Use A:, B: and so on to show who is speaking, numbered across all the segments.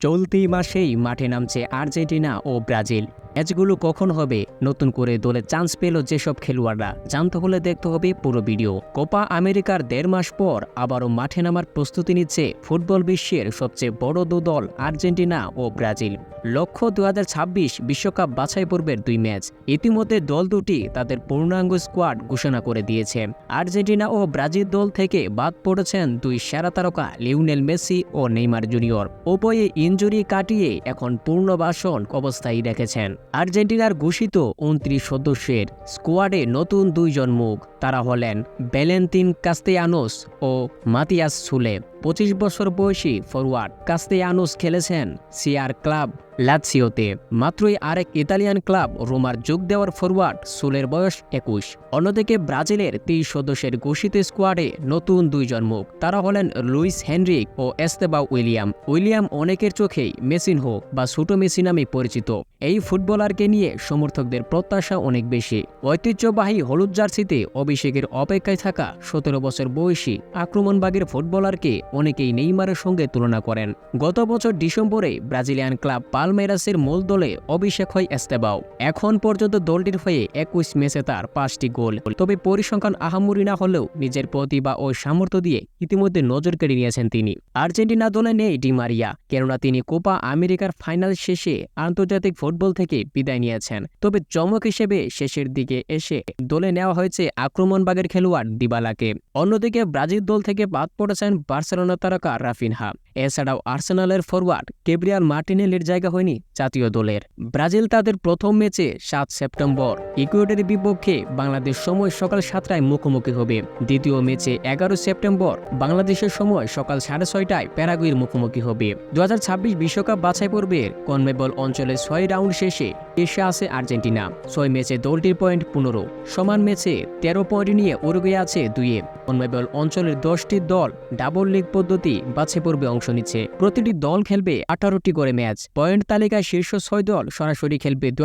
A: চলতি মাসেই মাঠে নামছে আর্জেন্টিনা ও ব্রাজিল। ম্যাচগুলো কখন হবে? নতুন করে দলে চান্স পেল যেসব খেলোয়াড়রা। জানতে হলে দেখতে হবে পুরো ভিডিও। কোপা আমেরিকার দেড় মাস পর আবারও মাঠে নামার প্রস্তুতি নিচ্ছে ফুটবল বিশ্বের সবচেয়ে বড় দু দল আর্জেন্টিনা ও ব্রাজিল। লক্ষ্য দু বিশ্বকাপ বাছাই পর্বের দুই ম্যাচ। ইতিমধ্যে দল দুটি তাদের পূর্ণাঙ্গ স্কোয়াড ঘোষণা করে দিয়েছে। আর্জেন্টিনা ও ব্রাজিল দল থেকে বাদ পড়েছেন দুই সেরা তারকা লিওনেল মেসি ও নেইমার জুনিয়র। উভয়ে ইনজুরি কাটিয়ে এখন পূর্ণবাসন অবস্থায় রেখেছেন। আর্জেন্টিনার ঘোষিত উনত্রিশ সদস্যের স্কোয়াডে নতুন দুইজন মুখ, তারা হলেন বেলেন্তিন কাস্তেয়ানোস ও মাতিয়াস সুলে। পঁচিশ বছর বয়সী ফরওয়ার্ড কাস্তেয়ানোস খেলেছেন সিয়ার ক্লাব লাৎসিওতে। মাত্রই আরেক ইতালিয়ান ক্লাব রোমার যোগ দেওয়ার ফরওয়ার্ড সুলের বয়স একুশ। অন্যদিকে ব্রাজিলের তেইশ সদস্যের ঘোষিত স্কোয়াডে নতুন দুইজন মুখ। তারা হলেন লুইস হেনরিক ও এস্তেবা উইলিয়াম। উইলিয়াম অনেকের চোখেই মেসিন হোক বা ছোট মেসি নামে পরিচিত। এই ফুটবলারকে নিয়ে সমর্থকদের প্রত্যাশা অনেক বেশি। ঐতিহ্যবাহী হলুদ জার্সিতে অভিষেকের অপেক্ষায় থাকা সতেরো বছর বয়সী আক্রমণবাগের ফুটবলারকে অনেকেই নেইমারের সঙ্গে তুলনা করেন। গত বছর ডিসেম্বরে ব্রাজিলিয়ান ক্লাব পালমেরাসের মূল দলে অভিষেক হয় এস্তেবাও। এখন পর্যন্ত দলটির হয়ে একুশ ম্যাচে তার পাঁচটি গোল। তবে পরিসংখ্যান আহামরি না হলেও নিজের প্রতিভা ও সামর্থ্য দিয়ে ইতিমধ্যে নজর কেড়ে নিয়েছেন তিনি। আর্জেন্টিনা দলে নেই ডিমারিয়া কেননা তিনি কোপা আমেরিকার ফাইনাল শেষে আন্তর্জাতিক ফুটবল থেকে বিদায় নিয়েছেন। তবে চমক হিসেবে শেষের দিকে এসে দলে নেওয়া হয়েছে আক্রমণবাগের খেলোয়াড় দিবালাকে। অন্যদিকে ব্রাজিল দল থেকে বাদ পড়েছেন বার্সেলোনা তারকা রাফিনহা। এছাড়াও আর্সেনালের ফরওয়ার্ড কেব্রিয়াল মার্টিনেলের জায়গা হয়নি জাতীয় দলের। ব্রাজিল তাদের প্রথম ম্যাচে সাত সেপ্টেম্বর ইকুয়েডের বিপক্ষে বাংলাদেশ সময় সকাল সাতটায় মুখোমুখি হবে। দ্বিতীয় ম্যাচে এগারো সেপ্টেম্বর, বাংলাদেশের সময় সকাল সাড়ে ছয়টায় প্যারাগুইয়ের মুখোমুখি হবে। দু বিশ্বকাপ বাছাই পর্বের কনমেবল অঞ্চলের ছয় রাউন্ড শেষে এসে আছে আর্জেন্টিনা। ছয় ম্যাচে দলটির পয়েন্ট পনেরো, সমান ম্যাচে তেরো পয়েন্ট নিয়ে উরুগুয়ে আছে দুইয়ে। কনমেবল অঞ্চলের দশটি দল ডাবল লিগ পদ্ধতি বাছাই পর্বে অংশ নিচ্ছে। প্রতিটি দল খেলবে আঠারোটি করে ম্যাচ। পয়েন্ট তালিকায় শীর্ষ ছয় দল সরাসরি খেলবে দু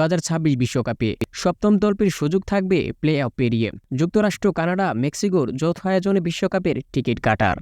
A: বিশ্বকাপে। সপ্তম দলটির সুযোগ থাকবে প্লে অফ পেরিয়ে। যুক্তরাষ্ট্র, কানাডা, মেক্সিকোর যৌথ আয়োজনে বিশ্বকাপের টিকিট কাটার।